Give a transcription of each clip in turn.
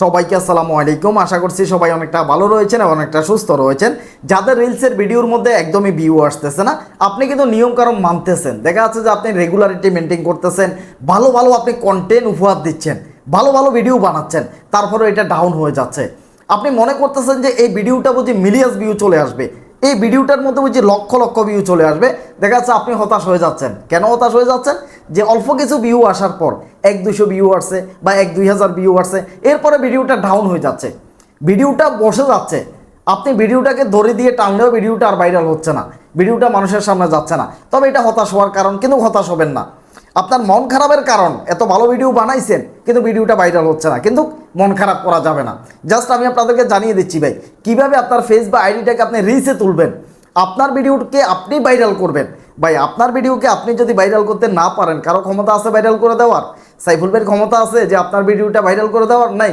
সবাইকে আসসালামু আলাইকুম। আশা করছি সবাই অনেকটা ভালো রয়েছেন এবং অনেকটা সুস্থ রয়েছেন। যাদের রিলসের ভিডিওর মধ্যে একদমই ভিউ আসতেছে না, আপনি কিন্তু নিয়মকানুন মানতেছেন। দেখা যাচ্ছে যে আপনি রেগুলারিটি মেনটেন করতেছেন, ভালো ভালো আপনি কন্টেন্ট উপহার দিচ্ছেন, ভালো ভালো ভিডিও বানাচ্ছেন তারপরে এটা ডাউন হয়ে যাচ্ছে। আপনি মনে করতেছেন যে এই ভিডিওটা বুঝি মিলিয়াস ভিউ চলে আসবে। এই ভিডিওটার মধ্যে বুঝি লক্ষ লক্ষ ভিউ চলে আসবে। দেখা যাচ্ছে আপনি হতাশ হয়ে যাচ্ছেন। কেন হতাশ হয়ে যাচ্ছেন? যে অল্প কিছু ভিউ আসার পর এক দুশো ভিউ আসছে বা এক দুই হাজার ভিউ আসছে, এরপরে ভিডিওটা ডাউন হয়ে যাচ্ছে। ভিডিওটা বসে যাচ্ছে। আপনি ভিডিওটাকে ধরে দিয়ে টানলেও ভিডিওটা আর ভাইরাল হচ্ছে না। ভিডিওটা মানুষের সামনে যাচ্ছে না। তবে এটা হতাশ হওয়ার কারণ, কিন্তু হতাশ হবেন না। আপনার মন খারাপের কারণ, এত ভালো ভিডিও বানাইছেন, কিন্তু ভিডিওটা ভাইরাল হচ্ছে না, কিন্তু মন খারাপ করা যাবে না। জাস্ট আমি আপনাদেরকে জানিয়ে দিচ্ছি ভাই, কীভাবে আপনার ফেস বা আইডিটাকে আপনি রিসে তুলবেন? আপনার ভিডিওকে আপনি ভাইরাল করবেন। ভাই, আপনার ভিডিওকে আপনি যদি ভাইরাল করতে না পারেন, কারও ক্ষমতা আছে ভাইরাল করে দেওয়ার? সাইফুল ভাইয়ের ক্ষমতা আছে যে আপনার ভিডিওটা ভাইরাল করে দেওয়ার? নাই।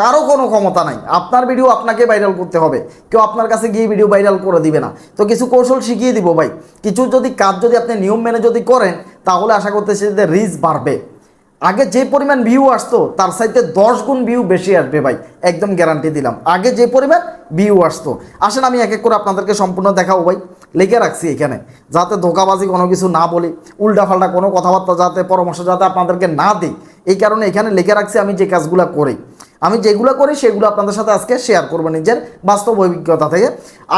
কারও কোনো ক্ষমতা নাই। আপনার ভিডিও আপনাকে ভাইরাল করতে হবে। কেউ আপনার কাছে গিয়ে ভিডিও ভাইরাল করে দিবে না। তো কিছু কৌশল শিখিয়ে দিব ভাই। কিছু যদি কাজ যদি আপনি নিয়ম মেনে যদি করেন, তাহলে আশা করতেছি যে রিচ বাড়বে। আগে যে পরিমাণ ভিউ আসতো, তার সাইতে দশ গুণ ভিউ বেশি আসবে ভাই। একদম গ্যারান্টি দিলাম। আগে যে পরিমাণ ভিউ আসতো। আসেন, আমি এক এক করে আপনাদেরকে সম্পূর্ণ দেখাবো ভাই। লিখে রাখছি এখানে। যাতে ধোকাবাজি কোনো কিছু না বলি, উল্টাফাল্টা কোনো কথাবার্তা যাতে, পরামর্শ যাতে আপনাদেরকে না দিই। এই কারণে এখানে লিখে রাখছি, আমি যে কাজগুলো করি। আমি যেগুলো করি, সেগুলো আপনাদের সাথে আজকে শেয়ার করব নিজের বাস্তব অভিজ্ঞতা থেকে।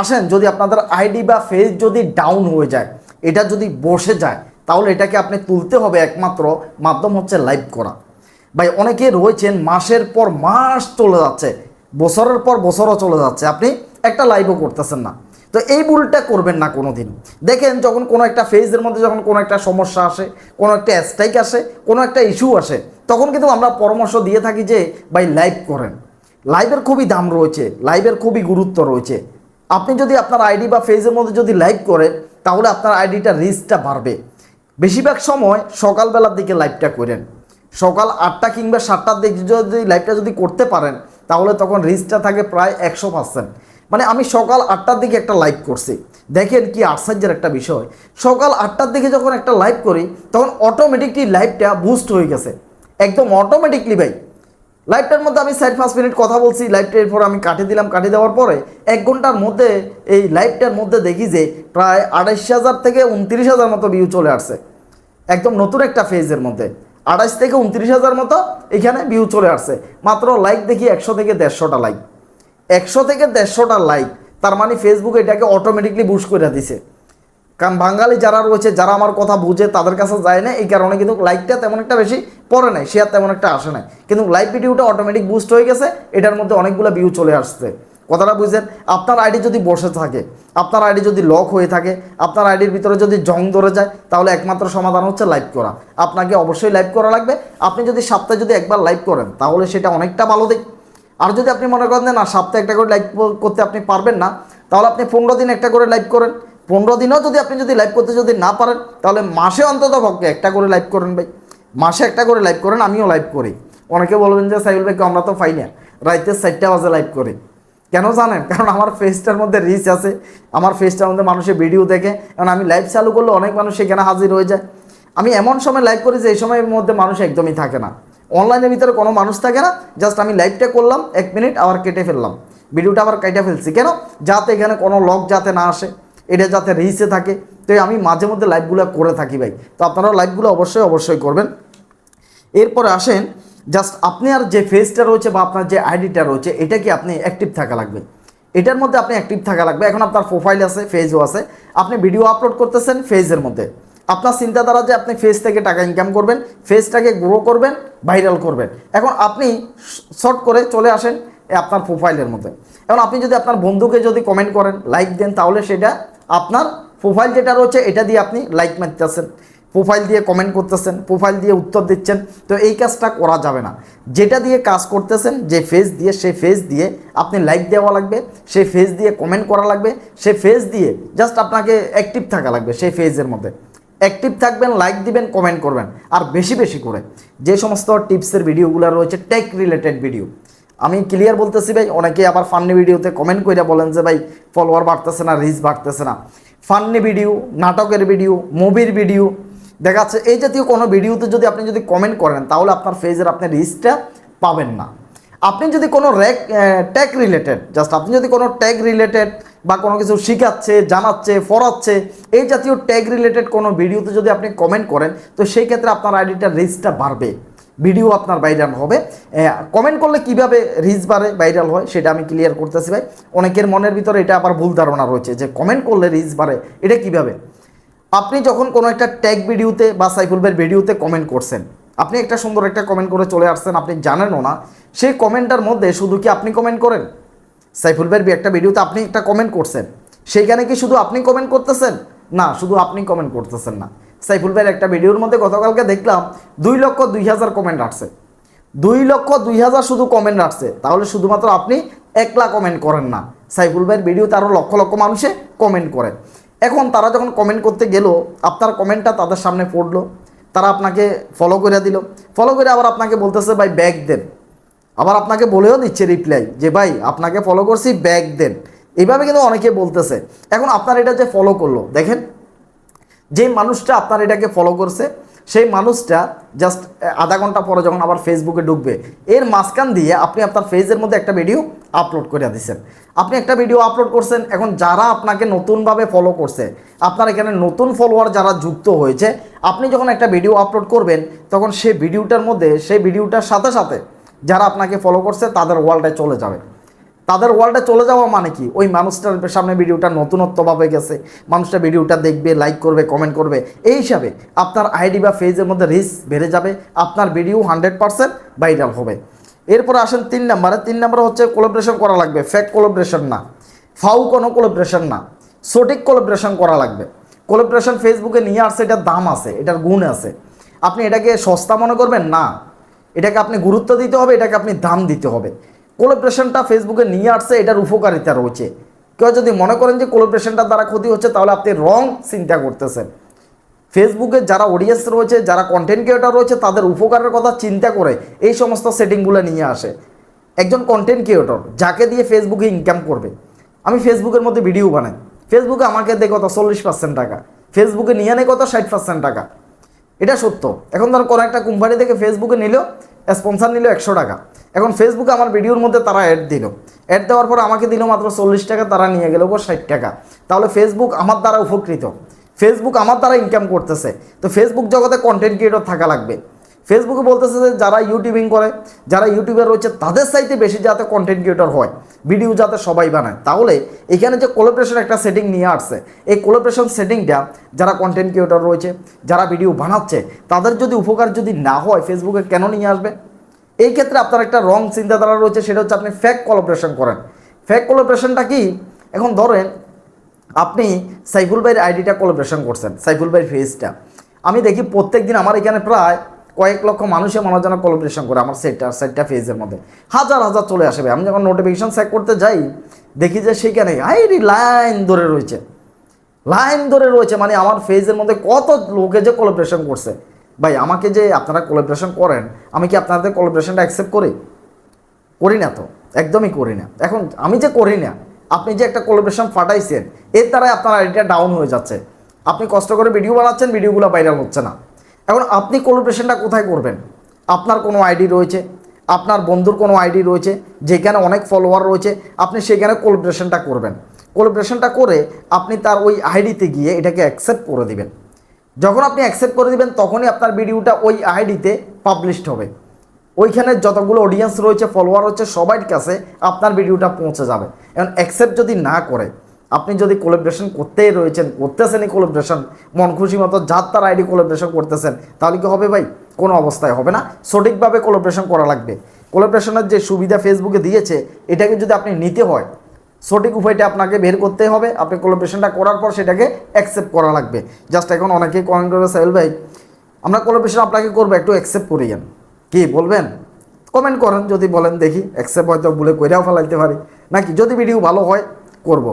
আসেন, যদি আপনাদের আইডি বা ফেজ যদি ডাউন হয়ে যায়, এটা যদি বসে যায় তাহলে এটাকে আপনি তুলতে হবে একমাত্র মাধ্যম হচ্ছে লাইভ করা। ভাই, অনেকে রয়েছেন, মাসের পর মাস চলে যাচ্ছে, বছরের পর বছরও চলে যাচ্ছে, আপনি একটা লাইভও করতেছেন না। তো এই ভুলটা করবেন না কোনো দিন দেখেন, যখন কোনো একটা ফেজের মধ্যে যখন কোনো একটা সমস্যা আসে, কোনো একটা স্ট্রাইক আসে, কোনো একটা ইস্যু আসে, তখন কিন্তু আমরা পরামর্শ দিয়ে থাকি যে, ভাই লাইভ করেন। লাইভের খুবই দাম রয়েছে লাইভের খুবই গুরুত্ব রয়েছে। আপনি যদি আপনার আইডি বা ফেজের মধ্যে যদি লাইভ করেন, তাহলে আপনার আইডিটা রিস্কটা বাড়বে। বেশিরভাগ সময় সকালবেলার দিকে লাইভটা করেন। সকাল আটটা কিংবা সাতটার দিকে যদি লাইভটা যদি করতে পারেন, তাহলে তখন রিচটা থাকে প্রায় একশো পার্সেন্ট মানে আমি সকাল আটটার দিকে একটা লাইভ করছি। দেখেন কি আশ্চর্যের একটা বিষয়। সকাল আটটার দিকে যখন একটা লাইভ করি, তখন অটোমেটিকলি লাইভটা বুস্ট হয়ে গেছে। একদম অটোমেটিকলি ভাই। লাইভটার মধ্যে আমি সাইড পাঁচ মিনিট কথা বলছি লাইভটা এরপর আমি কাটিয়ে দিলাম, কাটিয়ে দেওয়ার পরে এক ঘণ্টার মধ্যে এই লাইভটার মধ্যে দেখি যে প্রায় আড়াইশ হাজার থেকে উনত্রিশ হাজার মতো ভিউ চলে আসছে। একদম নতুন একটা ফেজের মধ্যে। আড়াইশ থেকে উনত্রিশ হাজার মতো এখানে ভিউ চলে আসছে। মাত্র লাইক দেখি একশো থেকে দেড়শোটা লাইক একশো থেকে দেড়শোটা লাইক তার মানে ফেসবুক এটাকে অটোমেটিকলি বুস্ট করে দিছে। কারণ বাঙালি যারা রয়েছে, যারা আমার কথা বুঝে, তাদের কাছে যায় না, এই কারণে কিন্তু লাইকটা তেমন একটা বেশি পড়ে নাই শেয়ার তেমন একটা আসে নাই। কিন্তু লাইভ ভিডিওটা অটোমেটিক বুস্ট হয়ে গেছে, এটার মধ্যে অনেকগুলো ভিউ চলে আসছে। কথাটা বুঝছেন? আপনার আইডি যদি বসে থাকে, আপনার আইডি যদি লক হয়ে থাকে, আপনার আইডির ভিতরে যদি জং ধরে যায়, তাহলে একমাত্র সমাধান হচ্ছে লাইভ করা। আপনাকে অবশ্যই লাইভ করা লাগবে। আপনি যদি সপ্তাহে যদি একবার লাইভ করেন, তাহলে সেটা অনেকটা ভালো দিক। আর যদি আপনি মনে করেন না, সপ্তাহে একটা করে লাইভ করতে আপনি পারবেন না, তাহলে আপনি পনেরো দিন একটা করে লাইভ করেন। পনেরো দিনও যদি আপনি যদি লাইভ করতে যদি না পারেন, তাহলে মাসে অন্তত পক্ষে একটা করে লাইভ করেন ভাই। মাসে একটা করে লাইভ করেন, আমিও লাইভ করি। অনেকে বলবেন যে সাইবুল ভাইকে আমরা তো ফাইনাল রাইতে চারটা বাজে লাইভ করি। কেন জানেন? কারণ আমার ফেসটার মধ্যে রিচ আছে। আমার ফেসটার মধ্যে মানুষের ভিডিও দেখে। কারণ আমি লাইভ চালু করলে অনেক মানুষ সেখানে হাজির হয়ে যায়। আমি এমন সময় লাইভ করি যে এই সময়ের মধ্যে মানুষ একদমই থাকে না। অনলাইনের ভিতরে কোনো মানুষ থাকে না। জাস্ট আমি লাইভটা করলাম, এক মিনিট আবার কেটে ফেললাম। ভিডিওটা আবার কেটে ফেলছি। কেন? যাতে এখানে কোনো লক যাতে না আসে। এটা যাতে রিচে থাকে। তো আমি মাঝে মধ্যে লাইভগুলো করে থাকি ভাই। তো আপনারাও লাইভগুলো অবশ্যই অবশ্যই করবেন। এরপরে আসেন জাস্ট আপনার যে ফেসটা রয়েছে বা আপনার যে আইডিটা রয়েছে, এটা কি আপনি অ্যাক্টিভ থাকা লাগবে? এটার মধ্যে আপনি অ্যাক্টিভ থাকা লাগবে। এখন আপনার প্রোফাইল আছে ফেজও আছে। আপনি ভিডিও আপলোড করতেছেন ফেজের মধ্যে। আপনার চিন্তাধারা যে আপনি ফেস থেকে টাকা ইনকাম করবেন ফেসটাকে গ্রো করবেন ভাইরাল করবেন। এখন আপনি শর্ট করে চলে আসেন আপনার প্রোফাইলের মধ্যে। এখন আপনি যদি আপনার বন্ধুকে যদি কমেন্ট করেন লাইক দেন, তাহলে সেটা আপনার প্রোফাইল যেটা রয়েছে, এটা দিয়ে আপনি লাইক মারতেছেন। প্রোফাইল দিয়ে কমেন্ট করতেছেন, প্রোফাইল দিয়ে উত্তর দিচ্ছেন, তো এই কাজটা করা যাবে না। যেটা দিয়ে কাজ করতেছেন, যে ফেস দিয়ে সেই ফেস দিয়ে আপনি লাইক দেওয়া লাগবে সেই ফেস দিয়ে কমেন্ট করা লাগবে সেই ফেস দিয়ে জাস্ট আপনাকে অ্যাক্টিভ থাকা লাগবে সেই ফেজের মধ্যে। অ্যাক্টিভ থাকবেন লাইক দিবেন কমেন্ট করবেন, আর বেশি বেশি করে। যে সমস্ত টিপসের ভিডিওগুলো রয়েছে টেক রিলেটেড ভিডিও আমি ক্লিয়ার বলতেছি ভাই অনেকে আবার ফান্নি ভিডিওতে কমেন্ট করে বলেন যে ভাই ফলোয়ার বাড়তেছে না রিচ বাড়তেছে না। ফান্নি ভিডিও নাটকের ভিডিও মুভির ভিডিও দেখা যাচ্ছে এই জাতীয় কোনো ভিডিওতে যদি আপনি যদি কমেন্ট করেন, তাহলে আপনার ফেজের আপনি রিচটা পাবেন না। আপনি যদি কোনো র্যাক ট্যাগ রিলেটেড জাস্ট আপনি যদি কোনো ট্যাগ রিলেটেড বা কোনো কিছু শিখাচ্ছে, জানাচ্ছে ফরাচ্ছে এই জাতীয় ট্যাগ রিলেটেড কোনো ভিডিওতে যদি আপনি কমেন্ট করেন, তো সেই ক্ষেত্রে আপনার আইডিটার রিচটা বাড়বে। ভিডিও আপনার ভাইরাল হবে। কমেন্ট করলে কীভাবে রিচ বাড়ে ভাইরাল হয়, সেটা আমি ক্লিয়ার করতেছি ভাই। অনেকের মনের ভিতরে এটা আবার ভুল ধারণা রয়েছে, যে কমেন্ট করলে রিচ বাড়ে, এটা কীভাবে? আপনি যখন কোনো একটা ট্যাগ ভিডিওতে বা সাইফুল ভাইয়ের ভিডিওতে কমেন্ট করছেন, আপনি একটা সুন্দর একটা কমেন্ট করে চলে আসছেন, আপনি জানেনও না, সেই কমেন্টটার মধ্যে শুধু কি আপনি কমেন্ট করেন? সাইফুল ভাইয়ের একটা ভিডিওতে আপনি একটা কমেন্ট করছেন, সেইখানে কি শুধু আপনি কমেন্ট করতেছেন? না, শুধু আপনি কমেন্ট করতেছেন না। সাইফুল ভাইয়ের একটা ভিডিওর মধ্যে গতকালকে দেখলাম, দুই লক্ষ দুই হাজার কমেন্ট আসছে। দুই লক্ষ দুই হাজার শুধু কমেন্ট আসছে, তাহলে শুধুমাত্র আপনি একলা কমেন্ট করেন না। সাইফুল ভাইয়ের ভিডিওতে আরও লক্ষ লক্ষ মানুষে কমেন্ট করে। এখন তারা যখন কমেন্ট করতে গেল, আপনার কমেন্টটা তাদের সামনে পড়ল, তারা আপনাকে ফলো করে দিল। ফলো করে আবার আপনাকে বলতেছে, ভাই ব্যাগ দেন। আবার আপনাকে বলেও দিচ্ছে রিপ্লাই যে, ভাই, আপনাকে ফলো করছি ব্যাগ দেন। এইভাবে কিন্তু অনেকে বলতেছে। এখন আপনার এটা যে ফলো করল, দেখেন যে মানুষটা আপনার এটাকে ফলো করছে সেই মানুষটা জাস্ট আধা ঘণ্টা পরে যখন আবার ফেসবুকে ঢুকবে, এর মাঝখান দিয়ে আপনি আপনার ফেজের মধ্যে একটা ভিডিও আপলোড করে দিচ্ছেন আপনি একটা ভিডিও আপলোড করছেন, এখন যারা আপনাকে নতুনভাবে ফলো করছে, আপনার এখানে নতুন ফলোয়ার যারা যুক্ত হয়েছে, আপনি যখন একটা ভিডিও আপলোড করবেন, তখন সেই ভিডিওটার মধ্যে, সেই ভিডিওটার সাথে সাথে যারা আপনাকে ফলো করছে, তাদের ওয়ার্ল্ডে চলে যাবে। তাদের ওয়ার্ল্ডে চলে যাওয়া মানে কি? ওই মানুষটার সামনে ভিডিওটা নতুনত্বভাবে গেছে। মানুষটা ভিডিওটা দেখবে লাইক করবে কমেন্ট করবে। এই হিসাবে আপনার আইডি বা ফেজের মধ্যে রিস্ক বেড়ে যাবে, আপনার ভিডিও হান্ড্রেড পারসেন্ট ভাইরাল হবে। এরপরে আসেন তিন নাম্বারে। তিন নাম্বারে হচ্ছে কোলাবরেশন করা লাগবে। ফেক কোলাবরেশন না। ফাউ কোনো কোলাবরেশন না। সঠিক কোলাবরেশন করা লাগবে। কোলাবরেশন ফেসবুকে নিয়ে আসছে, এটার দাম আছে, এটার গুণ আছে। আপনি এটাকে সস্তা মনে করবেন? না। এটাকে আপনি গুরুত্ব দিতে হবে, এটাকে আপনি দাম দিতে হবে। কোলাবরেশনটা ফেসবুকে নিয়ে আসছে, এটার উপকারিতা রয়েছে। কেউ যদি মনে করেন যে কোলাবরেশনটার দ্বারা ক্ষতি হচ্ছে, তাহলে আপনি রং চিন্তা করতেছেন। ফেসবুকে যারা অডিয়েন্স রয়েছে, যারা কন্টেন্ট ক্রিয়েটর রয়েছে, তাদের উপকারের কথা চিন্তা করে এই সমস্ত সেটিংগুলো নিয়ে আসে। একজন কন্টেন্ট ক্রিয়েটর যাকে দিয়ে ফেসবুকে ইনকাম করবে। আমি ফেসবুকের মধ্যে ভিডিও বানাই। ফেসবুকে আমাকে দেয় কত? চল্লিশ পার্সেন্ট টাকা। ফেসবুকে নিয়ে নেয় কত? ষাট পার্সেন্ট টাকা। এটা সত্য। এখন ধর কোনো একটা কোম্পানি থেকে ফেসবুকে নিল স্পন্সার নিল একশো টাকা। এখন ফেসবুকে আমার ভিডিওর মধ্যে তারা অ্যাড দিল। অ্যাড দেওয়ার পর আমাকে দিল মাত্র চল্লিশ টাকা, তারা নিয়ে গেল গো ষাট টাকা। তাহলে ফেসবুক আমার দ্বারা উপকৃত। ফেসবুক আমার দ্বারা ইনকাম করতেছে। তো ফেসবুক জগতে কন্টেন্ট ক্রিয়েটর থাকা লাগবে। ফেসবুকে বলতেছে যে যারা ইউটিউবিং করে, যারা ইউটিউবে রয়েছে, তাদের সাইতে বেশি যাতে কন্টেন্ট ক্রিয়েটর হয় ভিডিও যাতে সবাই বানায়। তাহলে এখানে যে কোলাবরেশন একটা সেটিং নিয়ে আসছে, এই কোলাবরেশন সেটিংটা যারা কন্টেন্ট ক্রিয়েটর রয়েছে, যারা ভিডিও বানাচ্ছে, তাদের যদি উপকার যদি না হয় ফেসবুকে কেন নিয়ে আসবে? এই ক্ষেত্রে আপনার একটা রং চিন্তাধারা রয়েছে, সেটা হচ্ছে আপনি ফেক কোলাবরেশন করেন। ফেক কোলাবরেশনটা কি? এখন ধরেন আপনি সাইফুল ভাইয়ের আইডিটা কোলাবরেশন করছেন, সাইফুল ভাইয়ের ফেজটা আমি দেখি প্রত্যেক দিন আমার এখানে প্রায় কয়েক লক্ষ মানুষে মনে যেন কোলাবরেশন করে আমার সেটটা সেটটা ফেজের মধ্যে। হাজার হাজার চলে আসবে আমি যখন নোটিফিকেশন চেক করতে যাই, দেখি যে সেইখানে আইডি লাইন ধরে রয়েছে। লাইন ধরে রয়েছে মানে আমার ফেজের মধ্যে কত লোকে যে কোলাবরেশন করছে। ভাই, আমাকে যে আপনারা কোলাবরেশন করেন, আমি কি আপনাদের কোলাবরেশনটা অ্যাকসেপ্ট করি? করি না তো। একদমই করি না। এখন আমি যে করি না, আপনি যে একটা কোলাবরেশন ফাটাইছেন এর দ্বারাই আপনার আইডিটা ডাউন হয়ে যাচ্ছে। আপনি কষ্ট করে ভিডিও বানাচ্ছেন ভিডিওগুলো ভাইরাল হচ্ছে না। এখন আপনি কোলাবরেশনটা কোথায় করবেন? আপনার কোনো আইডি রয়েছে, আপনার বন্ধুর কোনো আইডি রয়েছে, যেখানে অনেক ফলোয়ার রয়েছে, আপনি সেখানে কোলাবরেশনটা করবেন। কোলাবরেশনটা করে আপনি তার ওই আইডিতে গিয়ে এটাকে অ্যাকসেপ্ট করে দিবেন। যখন আপনি অ্যাকসেপ্ট করে দিবেন, তখনই আপনার ভিডিওটা ওই আইডিতে পাবলিশড হবে। ওইখানে যতগুলো অডিয়েন্স রয়েছে ফলোয়ার রয়েছে সবার কাছে আপনার ভিডিওটা পৌঁছে যাবে। এখন অ্যাকসেপ্ট যদি না করে আপনি যদি কোলাবরেশন করতেই রয়েছেন, করতেছেনই কোলাবরেশন মন খুশি মতো যার তার আইডি কোলাবরেশন করতেছেন, তাহলে কি হবে ভাই? কোনো অবস্থায় হবে না। সঠিকভাবে কোলাবরেশন করা লাগবে। কোলাবরেশনের যে সুবিধা ফেসবুকে দিয়েছে, এটাকে যদি আপনি নিতে হয়, সঠিক উপায়টা আপনাকে বের করতে হবে। আপনি কোলাবরেশনটা করার পর সেটাকে অ্যাকসেপ্ট করা লাগবে। জাস্ট এখন অনেকেই কমেন্ট করে, সাহেল ভাই, আমরা কোলাবরেশন আপনাকে করব, একটু অ্যাকসেপ্ট করিয়েন কি বলবেন? কমেন্ট করেন, যদি বলেন দেখি অ্যাকসেপ্ট হয়তো বলে কইরাও ফেলাইতে পারি। নাকি যদি ভিডিও ভালো হয়, করব।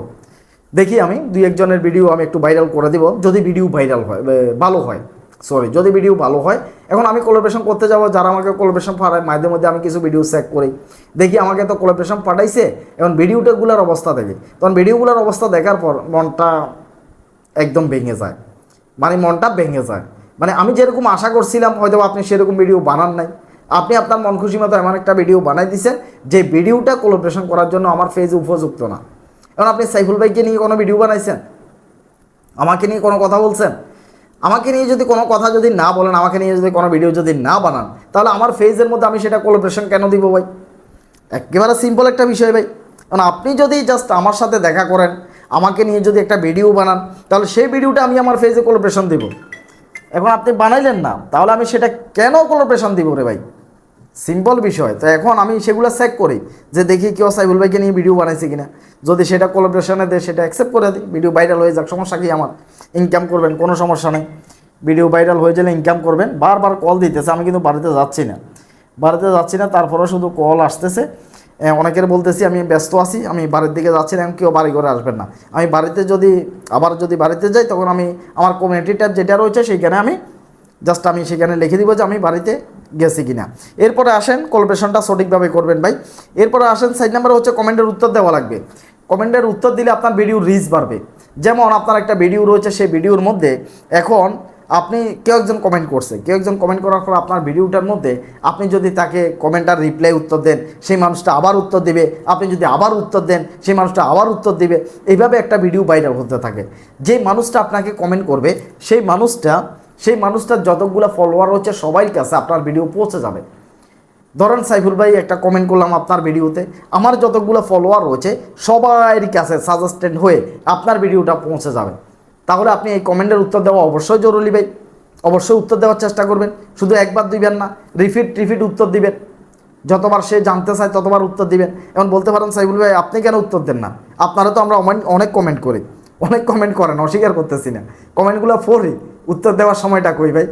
দেখি আমি, দুই একজনের ভিডিও আমি একটু ভাইরাল করে দিব, যদি ভিডিও ভাইরাল হয় ভালো হয়। সরি যদি ভিডিও ভালো হয়, এখন আমি কোলাবরেশন করতে যাব, যারা আমাকে কোলাবরেশন পাঠায়, মাঝে মধ্যে আমি কিছু ভিডিও চেক করি। দেখি আমাকে তো কোলাবরেশন পাঠাইছে, এখন ভিডিওটাগুলোর অবস্থা দেখি। তখন ভিডিওগুলোর অবস্থা দেখার পর মনটা একদম ভেঙে যায়। মানে মনটা ভেঙে যায়। মানে আমি যেরকম আশা করছিলাম হয়তো আপনি সেরকম ভিডিও বানান নাই। আপনি আপনার মন খুশি মতো এমন একটা ভিডিও বানাই দিচ্ছেন যে ভিডিওটা কোলাবরেশন করার জন্য আমার ফেজ উপযুক্ত না। এখন আপনি সাইফুল ভাইকে নিয়ে কোনো ভিডিও বানাইছেন, আমাকে নিয়ে কোনো কথা বলছেন, আমাকে নিয়ে যদি কোনো কথা যদি না বলেন, আমাকে নিয়ে যদি কোনো ভিডিও যদি না বানান, তাহলে আমার ফেজের মধ্যে আমি সেটা কোলাবরেশন কেন দিব ভাই? একেবারে সিম্পল একটা বিষয় ভাই। কারণ আপনি যদি জাস্ট আমার সাথে দেখা করেন, আমাকে নিয়ে যদি একটা ভিডিও বানান, তাহলে সেই ভিডিওটা আমি আমার ফেজে কোলাবরেশন দিব। এখন আপনি বানাইলেন না, তাহলে আমি সেটা কেন কোলাবরেশন দিব রে ভাই? সিম্পল বিষয়। তো এখন আমি সেগুলো চেক করি, যে দেখি কেউ সাইবুল ভাইকে নিয়ে ভিডিও বানাইছে কিনা। যদি সেটা কোলাবরেশনে দেয়, সেটা অ্যাকসেপ্ট করে দিই। ভিডিও ভাইরাল হয়ে যাক, সমস্যা কি আমার? ইনকাম করবেন, কোনো সমস্যা নেই। ভিডিও ভাইরাল হয়ে গেলে ইনকাম করবেন। বারবার কল দিতেছে, আমি কিন্তু বাড়িতে যাচ্ছি না। বাড়িতে যাচ্ছি না, তারপরেও শুধু কল আসতেছে। অনেকের বলতেছি, আমি ব্যস্ত আছি, আমি বাড়ির দিকে যাচ্ছি না কেউ বাড়ি করে আসবেন না। আমি বাড়িতে যদি, আবার যদি বাড়িতে যাই, তখন আমি, আমার কমিউনিটি ট্যাব যেটা রয়েছে, সেইখানে আমি জাস্ট আমি সেখানে লিখে দিব যে আমি বাড়িতে গেছি কিনা। এরপরে আসেন কলবেশনটা সঠিকভাবে করবেন ভাই। এরপরে আসেন সাইড নাম্বার হচ্ছে কমেন্টের উত্তর দেওয়া লাগবে। কমেন্টের উত্তর দিলে আপনার ভিডিও রিচ বাড়বে। যেমন আপনার একটা ভিডিও রয়েছে, সেই ভিডিওর মধ্যে এখন আপনি কেউ একজন কমেন্ট করছে। কেউ একজন কমেন্ট করার পর আপনার ভিডিওটার মধ্যে আপনি যদি তাকে কমেন্টার রিপ্লাই উত্তর দেন, সেই মানুষটা আবার উত্তর দেবে। আপনি যদি আবার উত্তর দেন, সেই মানুষটা আবার উত্তর দেবে। এইভাবে একটা ভিডিও ভাইরাল হতে থাকে। যে মানুষটা আপনাকে কমেন্ট করবে, সেই মানুষটা সেই মানুষটার যতগুলো ফলোয়ার হচ্ছে সবাই কাছে আপনার ভিডিও পৌঁছে যাবে। ধরেন সাইফুল ভাই একটা কমেন্ট করলাম আপনার ভিডিওতে আমার যতগুলো ফলোয়ার রয়েছে সবার কাছে সাজেস্টেড হয়ে আপনার ভিডিওটা পৌঁছে যাবে। তাহলে আপনি এই কমেন্টের উত্তর দেওয়া অবশ্যই জরুরি ভাই। অবশ্যই উত্তর দেওয়ার চেষ্টা করবেন। শুধু একবার দিবেন না রিফিট রিপিট উত্তর দিবেন। যতবার সে জানতে চায় ততবার উত্তর দিবেন। এখন বলতে পারেন সাইফুল ভাই, আপনি কেন উত্তর দেন না? আপনারা তো আমরা অনেক কমেন্ট করি। অনেক কমেন্ট করেন অস্বীকার করতেছি না। কমেন্টগুলো পড়ি উত্তর দেওয়ার সময়টা কই ভাই?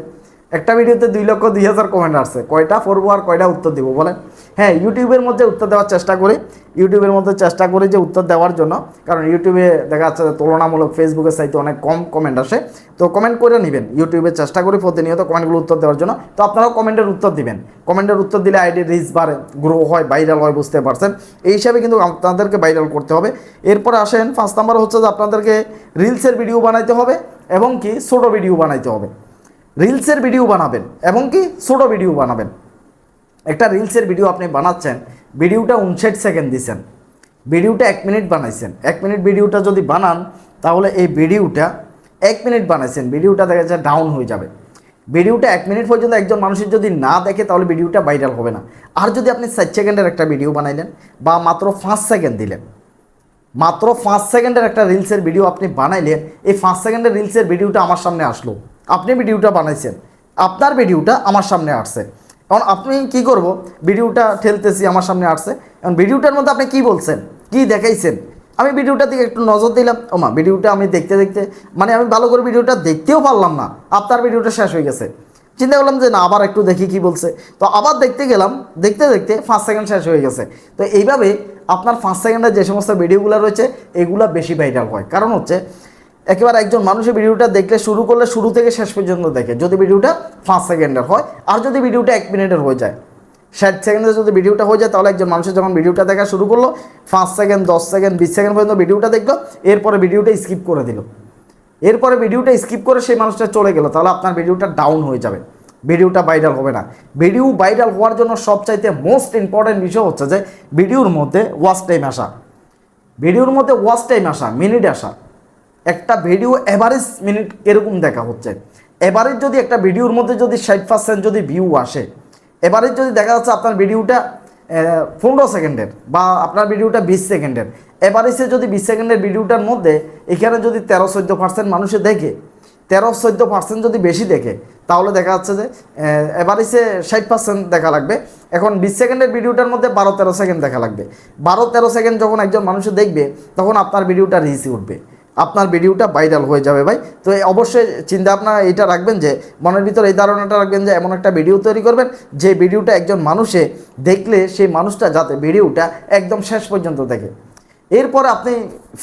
একটা ভিডিওতে দুই লক্ষ দুই হাজার কমেন্ট আসছে। কয়টা পড়ব আর কয়টা উত্তর দিব, বলেন? হ্যাঁ ইউটিউবের মধ্যে উত্তর দেওয়ার চেষ্টা করি। ইউটিউবের মধ্যে চেষ্টা করি যে উত্তর দেওয়ার জন্য, কারণ ইউটিউবে দেখা যাচ্ছে তুলনামূলক ফেসবুকের সাইতে অনেক কম কমেন্ট আসে। তো কমেন্ট করে নেবেন, ইউটিউবে চেষ্টা করি প্রতিনিয়ত কমেন্টগুলো উত্তর দেওয়ার জন্য। তো আপনারাও কমেন্টের উত্তর দিবেন। কমেন্টের উত্তর দিলে আইডি রিচ বাড়ে গ্রো হয় ভাইরাল হয়, বুঝতে পারছেন? এই হিসাবে কিন্তু আপনাদেরকে ভাইরাল করতে হবে। এরপর আসেন, পাঁচ নাম্বার হচ্ছে যে আপনাদেরকে রিলসের ভিডিও বানাইতে হবে এবং কি ছোটো ভিডিও বানাইতে হবে। রিলসের ভিডিও বানাবেন, এবং কি ছোটো ভিডিও বানাবেন। একটা রিলসের ভিডিও আপনি বানাচ্ছেন, ভিডিওটা উনষাট সেকেন্ড দিছেন ভিডিওটা এক মিনিট বানাইছেন। এক মিনিট ভিডিওটা যদি বানান, তাহলে এই ভিডিওটা এক মিনিট বানাইছেন, ভিডিওটা দেখা যায় ডাউন হয়ে যাবে। ভিডিওটা এক মিনিট পর্যন্ত একজন মানুষের যদি না দেখে, তাহলে ভিডিওটা ভাইরাল হবে না। আর যদি আপনি ষাট সেকেন্ডের একটা ভিডিও বানাইলেন, বা মাত্র পাঁচ সেকেন্ড দিলেন, মাত্র পাঁচ সেকেন্ডের একটা রিলসের ভিডিও আপনি বানাইলেন, এই পাঁচ সেকেন্ডের রিলসের ভিডিওটা আমার সামনে আসলো। আপনি ভিডিওটা বানাইছেন, আপনার ভিডিওটা আমার সামনে আসছে। এখন আপনি কি করব? ভিডিওটা ঠেলতেছি, আমার সামনে আসছে। এখন ভিডিওটার মধ্যে আপনি কি বলছেন? কি দেখাইছেন? আমি ভিডিওটার দিকে একটু নজর দিলাম। ও মা, ভিডিওটা আমি দেখতে দেখতে মানে আমি ভালো করে ভিডিওটা দেখতেও পারলাম না। আপনার ভিডিওটা শেষ হয়ে গেছে। চিন্তা করলাম যে না, আবার একটু দেখি কি বলছে। তো আবার দেখতে গেলাম, দেখতে দেখতে পাঁচ সেকেন্ড শেষ হয়ে গেছে। তো এইভাবে আপনার পাঁচ সেকেন্ডের যে সমস্ত ভিডিওগুলো রয়েছে, এগুলো বেশি ভাইরাল হয়। কারণ হচ্ছে একেবারে একজন মানুষের ভিডিওটা দেখলে শুরু করলে শুরু থেকে শেষ পর্যন্ত দেখে। যদি ভিডিওটা পাঁচ সেকেন্ডের হয়, আর যদি ভিডিওটা এক মিনিটের হয়ে যায়, ষাট সেকেন্ডে যদি ভিডিওটা হয়ে যায়, তাহলে একজন মানুষের যখন ভিডিওটা দেখা শুরু করল, পাঁচ সেকেন্ড, দশ সেকেন্ড, বিশ সেকেন্ড পর্যন্ত ভিডিওটা দেখল, এরপরে ভিডিওটা স্কিপ করে দিল। এরপরে ভিডিওটা স্কিপ করে সেই মানুষটা চলে গেল, তাহলে আপনার ভিডিওটা ডাউন হয়ে যাবে। ভিডিওটা ভাইরাল হবে না। ভিডিও ভাইরাল হওয়ার জন্য সবচাইতে মোস্ট ইম্পর্টেন্ট বিষয় হচ্ছে যে, ভিডিওর মধ্যে ওয়াচ টাইম আসা। ভিডিওর মধ্যে ওয়াচ টাইম আসা মিনিট আসা। একটা ভিডিও এভারেজ মিনিট এরকম দেখা হচ্ছে। এভারেজ যদি একটা ভিডিওর মধ্যে যদি ষাট পার্সেন্ট যদি ভিউ আসে এভারেজ যদি দেখা যাচ্ছে আপনার ভিডিওটা পনেরো সেকেন্ডের বা আপনার ভিডিওটা বিশ সেকেন্ডের। এভারেজে যদি বিশ সেকেন্ডের ভিডিওটার মধ্যে এখানে যদি তেরো চোদ্দ পার্সেন্ট মানুষে দেখে, তেরো চোদ্দ পার্সেন্ট যদি বেশি দেখে, তাহলে দেখা যাচ্ছে যে এভারেজে ষাট পার্সেন্ট দেখা লাগবে। এখন বিশ সেকেন্ডের ভিডিওটার মধ্যে বারো তেরো সেকেন্ড দেখা লাগবে। বারো তেরো সেকেন্ড যখন একজন মানুষে দেখবে, তখন আপনার ভিডিওটা রিসি উঠবে। আপনার ভিডিওটা ভাইরাল হয়ে যাবে ভাই। তো অবশ্যই চিন্তা আপনারা এটা রাখবেন যে, মনের ভিতরে এই ধারণাটা রাখবেন যে, এমন একটা ভিডিও তৈরি করবেন যে ভিডিওটা একজন মানুষে দেখলে সেই মানুষটা যাতে ভিডিওটা একদম শেষ পর্যন্ত দেখে। এরপর আপনি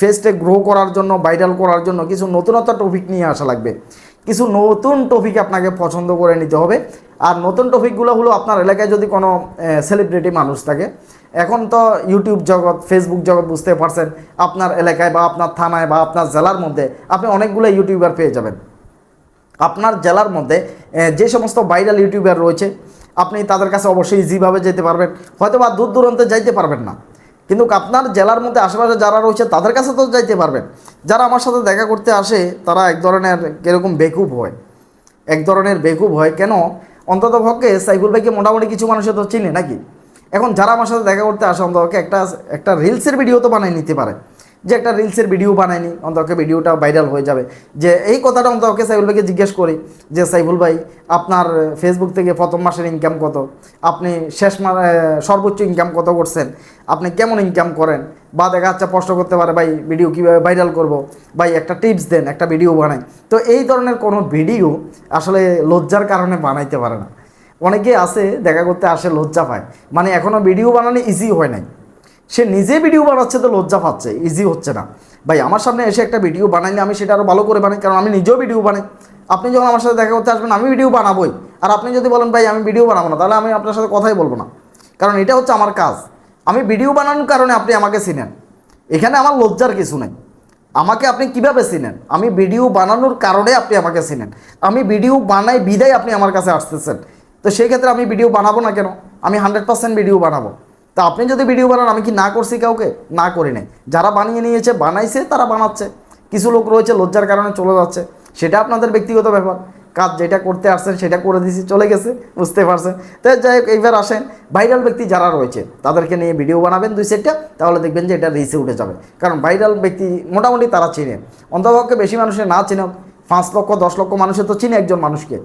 ফেসটে গ্রো করার জন্য ভাইরাল করার জন্য কিছু নতুনত্ব টপিক নিয়ে আসা লাগবে। কিছু নতুন টপিক আপনাকে পছন্দ করে নিতে হবে। আর নতুন টপিকগুলো হলো আপনার এলাকায় যদি কোনো সেলিব্রিটি মানুষ থাকে, এখন তো ইউটিউব জগৎ ফেসবুক জগৎ বুঝতে পারছেন, আপনার এলাকায় বা আপনার থানায় বা আপনার জেলার মধ্যে আপনি অনেকগুলো ইউটিউবার পেয়ে যাবেন। আপনার জেলার মধ্যে যে সমস্ত ভাইরাল ইউটিউবার রয়েছে, আপনি তাদের কাছে অবশ্যই ইজিভাবে যেতে পারবেন। হয়তো বা দূর দূরান্তে যাইতে পারবেন না। কিন্তু আপনার জেলার মধ্যে আশেপাশে যারা রয়েছে, তাদের কাছে তো যাইতে পারবেন। যারা আমার সাথে দেখা করতে আসে, তারা এক ধরনের কীরকম বেকুব হয়। এক ধরনের বেকুব হয়। কেন? অন্তত পক্ষে সাইফুল ভাইকে মোটামুটি কিছু মানুষে তো চিনে নাকি? এখন যারা আমার সাথে দেখা করতে আসে, অন্তত একটা একটা রিলসের ভিডিও তো বানিয়ে নিতে পারে। যে একটা রিলসের ভিডিও বানায়নি অন্তকে ভিডিওটা ভাইরাল হয়ে যাবে। যে এই কথাটা অন্তকে সাইফুল ভাইকে জিজ্ঞেস করি, যে সাইফুল ভাই আপনার ফেসবুক থেকে প্রথম মাসের ইনকাম কত? আপনি শেষ মা সর্বোচ্চ ইনকাম কত করছেন? আপনি কেমন ইনকাম করেন? বা দেখা যাচ্ছে প্রশ্ন করতে পারে, ভাই ভিডিও কীভাবে ভাইরাল করব? ভাই, একটা টিপস দেন, একটা ভিডিও বানাই। তো এই ধরনের কোনো ভিডিও আসলে লজ্জার কারণে বানাইতে পারে না। অনেকে আছে, দেখা করতে আসে, লজ্জা পায়। মানে এখনও ভিডিও বানানো ইজি হয় নাই। সে নিজে ভিডিও বানাচ্ছে তো লজ্জা পাচ্ছে ইজি হচ্ছে না। ভাই, আমার সামনে এসে একটা ভিডিও বানাইলে আমি সেটা আরও ভালো করে বানাই, কারণ আমি নিজেও ভিডিও বানাই। আপনি যখন আমার সাথে দেখা করতে আসবেন, আমি ভিডিও বানাবোই। আর আপনি যদি বলেন, ভাই, আমি ভিডিও বানাবো না, তাহলে আমি আপনার সাথে কথাই বলব না। কারণ এটা হচ্ছে আমার কাজ। আমি ভিডিও বানানোর কারণে আপনি আমাকে চিনেন। এখানে আমার লজ্জার কিছু নেই। আমাকে আপনি কীভাবে চিনেন? আমি ভিডিও বানানোর কারণে আপনি আমাকে চিনেন। আমি ভিডিও বানাই বিদায় আপনি আমার কাছে আসতেছেন। তো সেই ক্ষেত্রে আমি ভিডিও বানাবো না কেন? আমি হান্ড্রেড পার্সেন্ট ভিডিও বানাবো। তা আপনি যদি ভিডিও বানান, আমি কি না করছি কাউকে? না করি নাই। যারা বানিয়ে নিয়েছে, বানাইছে, তারা বানাচ্ছে। কিছু লোক রয়েছে, লজ্জার কারণে চলে যাচ্ছে। সেটা আপনাদের ব্যক্তিগত ব্যাপার। কাজ যেটা করতে আসছেন, সেটা করে দিছি চলে গেছে, বুঝতে পারছেন? তো যাই হোক, এইবার আসেন। ভাইরাল ব্যক্তি যারা রয়েছে, তাদেরকে নিয়ে ভিডিও বানাবেন দুই সেটটা তাহলে দেখবেন যে এটা রিসে উঠে যাবে। কারণ ভাইরাল ব্যক্তি মোটামুটি তারা চিনে। অন্তপক্ষে বেশি মানুষের না চিনে পাঁচ লক্ষ, দশ লক্ষ মানুষের তো চিনে একজন মানুষকে।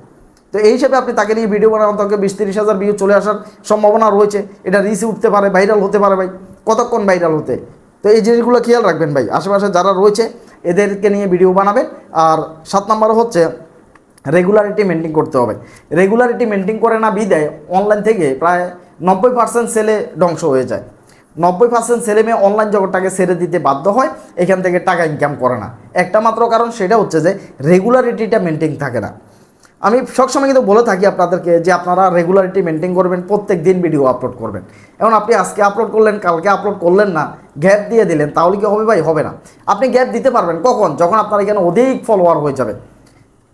তো এই হিসেবে আপনি তাকে নিয়ে ভিডিও বানান তাকে বিশ তিরিশ হাজার ভিউ চলে আসার সম্ভাবনা রয়েছে। এটা রিসে উঠতে পারে ভাইরাল হতে পারে ভাই। কতক্ষণ ভাইরাল হতে? তো এই জিনিসগুলো খেয়াল রাখবেন ভাই। আশেপাশে যারা রয়েছে, এদেরকে নিয়ে ভিডিও বানাবেন। আর সাত নম্বর হচ্ছে রেগুলারিটি মেনটেন করতে হবে। রেগুলারিটি মেনটেন করে না বিদায় অনলাইন থেকে প্রায় নব্বই পার্সেন্ট সেলে ধ্বংস হয়ে যায়। নব্বই পার্সেন্ট ছেলে মেয়ে অনলাইন জগৎটাকে ছেড়ে দিতে বাধ্য হয়, এখান থেকে টাকা ইনকাম করে না। একটা মাত্র কারণ সেটা হচ্ছে যে রেগুলারিটিটা মেনটেন থাকে না। আমি সবসময় কিন্তু বলে থাকি আপনাদেরকে যে আপনারা রেগুলারিটি মেনটেন করবেন প্রত্যেক দিন ভিডিও আপলোড করবেন। এখন আপনি আজকে আপলোড করলেন, কালকে আপলোড করলেন না গ্যাপ দিয়ে দিলেন, তাহলে কি হবে ভাই? হবে না। আপনি গ্যাপ দিতে পারবেন। কখন? যখন আপনার এখানে অধিক ফলোয়ার হয়ে যাবে।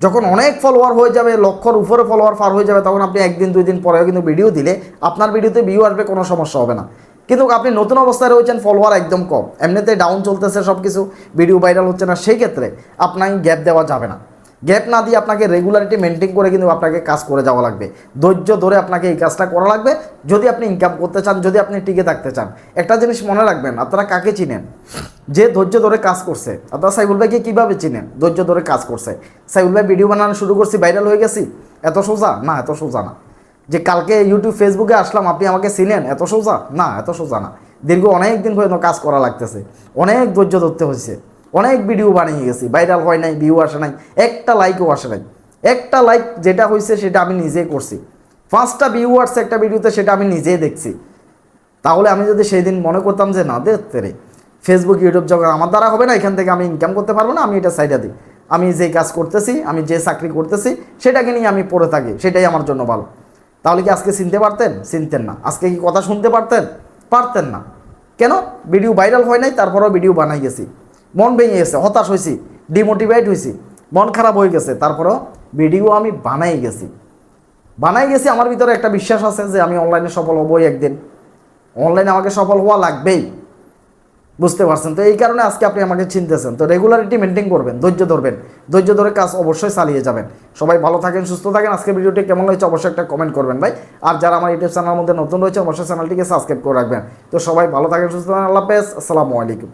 যখন অনেক ফলোয়ার হয়ে যাবে, লক্ষর উপরে ফলোয়ার পার হয়ে যাবে, তখন আপনি একদিন, দুই দিন পরেও কিন্তু ভিডিও দিলে আপনার ভিডিওতে ভিউ আসবে, কোনো সমস্যা হবে না। কিন্তু আপনি নতুন অবস্থায় রয়েছেন ফলোয়ার একদম কম। এমনিতে ডাউন চলতেছে সব কিছু ভিডিও ভাইরাল হচ্ছে না, সেই ক্ষেত্রে আপনাকে গ্যাপ দেওয়া যাবে না। গ্যাপ না দিয়ে আপনাকে রেগুলারিটি মেনটেন করে কিন্তু আপনাকে কাজ করে যাওয়া লাগবে। ধৈর্য ধরে আপনাকে এই কাজটা করা লাগবে। যদি আপনি ইনকাম করতে চান, যদি আপনি টিকে থাকতে চান। একটা জিনিস মনে রাখবেন, আপনারা কাকে চিনেন? যে ধৈর্য ধরে কাজ করছে। আপনারা সাইবুল ভাইকে কীভাবে চিনেন? ধৈর্য ধরে কাজ করছে। সাইবুল ভাই ভিডিও বানানো শুরু করছি ভাইরাল হয়ে গেছি? এত সোজা? না, এত সোজা না। যে কালকে ইউটিউব ফেসবুকে আসলাম, আপনি আমাকে চিনেন? এত সোজা? না, এত সোজা না। দীর্ঘ অনেক দিন পর্যন্ত কাজ করা লাগতেছে। অনেক ধৈর্য ধরতে হয়েছে। অনেক ভিডিও বানিয়ে গেছি। ভাইরাল হয় নাই ভিউ আসে নাই, একটা লাইকও আসে নাই। একটা লাইক যেটা হয়েছে সেটা আমি নিজেই করছি। পাঁচটা ভিউ আসছে একটা ভিডিওতে সেটা আমি নিজেই দেখছি। তাহলে আমি যদি সেই দিন মনে করতাম যে, না দেখতে রে ফেসবুক ইউটিউব জগৎ আমার দ্বারা হবে না, এখান থেকে আমি ইনকাম করতে পারব না, আমি এটা সাইডে দিই। আমি যে কাজ করতেছি, আমি যে চাকরি করতেছি, সেটাকে নিয়ে আমি পড়ে থাকি, সেটাই আমার জন্য ভালো। তাহলে কি আজকে চিনতে পারতেন? চিনতেন না। আজকে কি কথা শুনতে পারতেন? পারতেন না। কেন? ভিডিও ভাইরাল হয় নাই, তারপরেও ভিডিও বানাই গেছি। মন ভেঙে গেছে, হতাশ হয়েছি ডিমোটিভেট হয়েছি মন খারাপ হয়ে গেছে, তারপরেও ভিডিও আমি বানাই গেছি। বানাই গেছি, আমার ভিতরে একটা বিশ্বাস আছে যে আমি অনলাইনে সফল হবই একদিন। অনলাইনে আমাকে সফল হওয়া লাগবেই। বুঝতে পারছেন? তো এই কারণে আজকে আপনি আমাকে চিনতেছেন। তো রেগুলারিটি মেনটেন করবেন, ধৈর্য ধরবেন। ধৈর্য ধরে কাজ অবশ্যই চালিয়ে যাবেন। সবাই ভালো থাকেন, সুস্থ থাকেন। আজকে ভিডিওটি কেমন হয়েছে অবশ্যই একটা কমেন্ট করবেন ভাই। আর যারা আমার ইউটিউব চ্যানেলের মধ্যে নতুন রয়েছে, অবশ্যই চ্যানেলটিকে সাবস্ক্রাইব করে রাখবেন। তো সবাই ভালো থাকেন, সুস্থ থাকেন। আল্লাহ হাফেজ। আসসালামু আলাইকুম।